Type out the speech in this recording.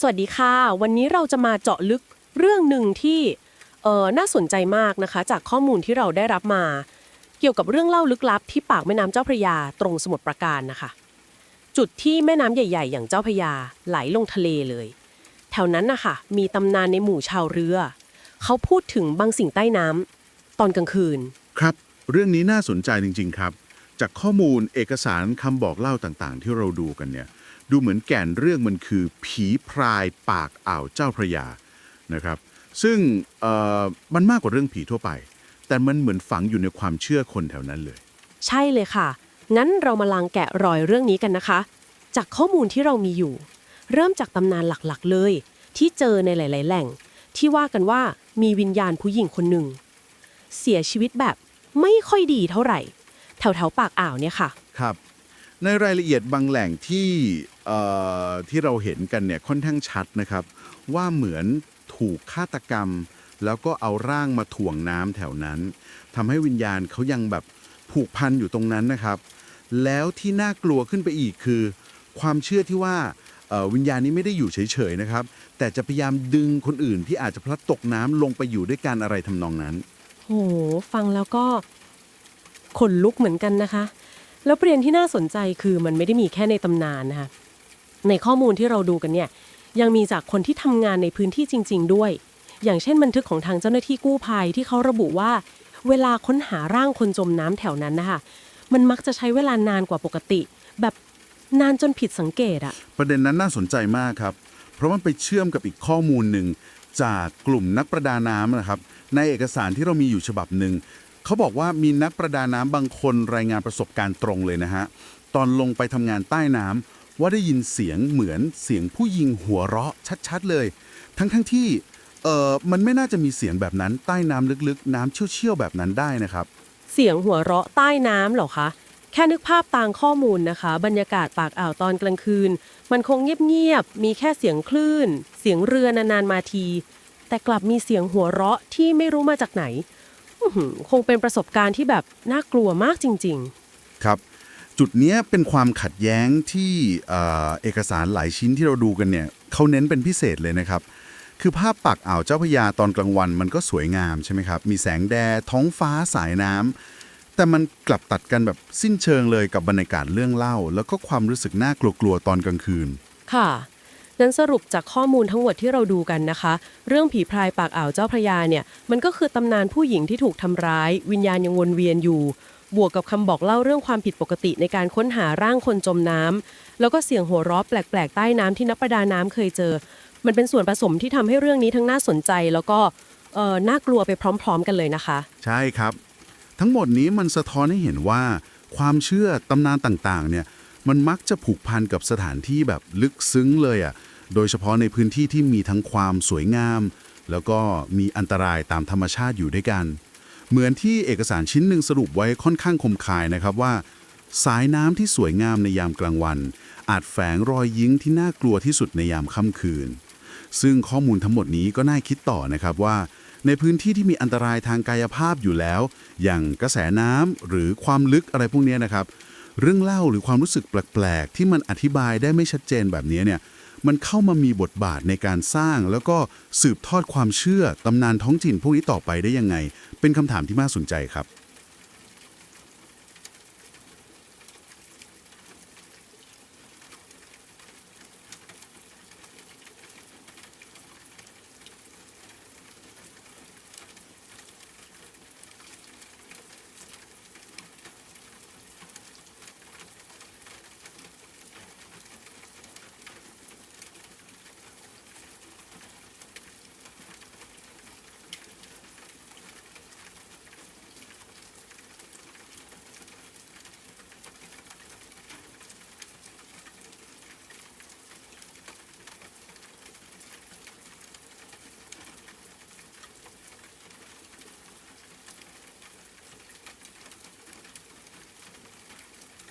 สวัสดีค่ะ วันนี้เราจะมาเจาะลึกเรื่องหนึ่งที่เออน่าสนใจมากนะคะ จากข้อมูลที่เราได้รับมา เกี่ยวกับเรื่องเล่าลึกลับที่ปากแม่น้ำเจ้าพระยาตรงสมุทรปราการนะคะ จุดที่แม่น้ำใหญ่ ๆ อย่างเจ้าพระยาไหลลงทะเลเลย แถวนั้นนะคะมีตำนานในหมู่ชาวเรือ เขาพูดถึงบางสิ่งใต้น้ำตอนกลางคืน ครับ เรื่องนี้น่าสนใจจริง ๆ ครับ จากข้อมูลเอกสารคำบอกเล่าต่างๆ ที่เราดูกันเนี่ย ดูเหมือนแก่นเรื่องมันคือ ผีพรายปากอ่าวเจ้าพระยานะครับ ซึ่งเอ่อมันมากกว่าเรื่องผีทั่วไป แต่มันเหมือนฝังอยู่ในความเชื่อคนแถวนั้นเลย ใช่เลยค่ะ งั้นเรามาลางแกะรอยเรื่องนี้กันนะคะ จากข้อมูลที่เรามีอยู่ เริ่มจากตำนานหลักๆเลย ที่เจอในหลาย ๆ แหล่ง ที่ว่ากันว่ามีวิญญาณผู้หญิงคนหนึ่งเสียชีวิตแบบไม่ค่อยดีเท่าไหร่ แถวๆปากอ่าวเนี่ยค่ะ ครับ ในรายละเอียดบางแหล่งที่เอ่อ ที่เราเห็นกันเนี่ยค่อนข้างชัดนะครับ ว่าเหมือนถูกฆาตกรรม แล้วก็เอาร่างมาถ่วงน้ำแถวนั้นทำให้วิญญาณเขายังแบบผูกพันอยู่ตรงนั้นนะครับ แล้วที่น่ากลัวขึ้นไปอีกคือ ความเชื่อที่ว่าวิญญาณนี้ไม่ได้อยู่เฉยๆนะครับ แต่จะพยายามดึงคนอื่นที่อาจจะพลัดตกน้ำลงไปอยู่ด้วยกันอะไรทำนองนั้นโหฟังแล้วก็ขนลุกเหมือนกันนะคะ แล้วประเด็นที่น่าสนใจคือมันไม่ได้มีแค่ในตำนานนะคะ ในข้อมูลที่เราดูกันเนี่ยยังมีจากคนที่ทำงานในพื้นที่จริง ๆ ด้วย อย่างเช่นบันทึกของทางเจ้าหน้าที่กู้ภัยที่เขาระบุว่า เวลาค้นหาร่างคนจมน้ำแถวนั้นนะคะมันมักจะใช้เวลานานกว่าปกติ แบบนานจนผิดสังเกตอะประเด็นนั้นน่าสนใจมากครับ เพราะมันไปเชื่อมกับอีกข้อมูลหนึ่งจากกลุ่มนักประดาน้ำนะครับ ในเอกสารที่เรามีอยู่ฉบับหนึ่งเขาบอกว่ามีนักประดาน้ำบางคนรายงานประสบการณ์ตรงเลยนะฮะตอนลงไปทำงานใต้น้ำ ว่าได้ยินเสียงเหมือนเสียงผู้หญิงหัวเราะชัดๆเลย ทั้งๆทที่เออมันไม่น่าจะมีเสียงแบบนั้นใต้น้ำลึกๆ น้ำเชี่ยวๆแบบนั้นได้นะครับ เสียงหัวเราะใต้น้ำเหรอคะแค่นึกภาพตามข้อมูลนะคะ บรรยากาศปากอ่าวตอนกลางคืน มันคงเงียบๆมีแค่เสียงคลื่น เสียงเรือนานๆมาที แต่กลับมีเสียงหัวเราะที่ไม่รู้มาจากไหนอื้อหือคงเป็นประสบการณ์ที่แบบน่ากลัวมากจริงครับ จุดนี้เป็นความขัดแย้งที่เอกสารหลายชิ้นที่เราดูกันเนี่ยเขาเน้นเป็นพิเศษเลยนะครับ คือภาพปากอ่าวเจ้าพระยาตอนกลางวันมันก็สวยงามใช่ไหมครับ มีแสงแดดท้องฟ้าสายน้ำแต่มันกลับตัดกันแบบสิ้นเชิงเลยกับบรรยากาศเรื่องเล่า แล้วก็ความรู้สึกน่ากลัวๆตอนกลางคืน ค่ะนั้นสรุปจากข้อมูลทั้งหมดที่เราดูกันนะคะ เรื่องผีพรายปากอ่าวเจ้าพระยาเนี่ยมันก็คือตำนานผู้หญิงที่ถูกทำร้าย วิญญาณยังวนเวียนอยู่ บวกกับคำบอกเล่าเรื่องความผิดปกติในการค้นหาร่างคนจมน้ำแล้วก็เสียงหัวเราะแปลกๆ ใต้น้ำที่นักประดาน้ำเคยเจอ มันเป็นส่วนผสมที่ทำให้เรื่องนี้ทั้งน่าสนใจ แล้วก็น่ากลัวไปพร้อม ๆ กันเลยนะคะ ใช่ครับ ทั้งหมดนี้มันสะท้อนให้เห็นว่า ความเชื่อตำนานต่างๆ เนี่ยมันมักจะผูกพันกับสถานที่แบบลึกซึ้งเลยอะ่ะ โดยเฉพาะในพื้นที่ที่มีทั้งความสวยงาม แล้วก็มีอันตรายตามธรรมชาติอยู่ด้วยกัน เหมือนที่เอกสารชิ้นหนึ่งสรุปไว้ค่อนข้างคมคายนะครับว่า สายน้ำที่สวยงามในยามกลางวัน อาจแฝงรอยยิ้งที่น่ากลัวที่สุดในยามค่ำคืน ซึ่งข้อมูลทั้งหมดนี้ก็น่าคิดต่อนะครับว่า ในพื้นที่ที่มีอันตรายทางกายภาพอยู่แล้ว อย่างกระแสน้ำหรือความลึกอะไรพวกนี้นะครับ เรื่องเล่าหรือความรู้สึกแปลกๆ ที่มันอธิบายได้ไม่ชัดเจนแบบนี้เนี่ย มันเข้ามามีบทบาทในการสร้าง แล้วก็สืบทอดความเชื่อตำนานท้องถิ่นพวกนี้ต่อไปได้ยังไง เป็นคำถามที่น่าสนใจครับ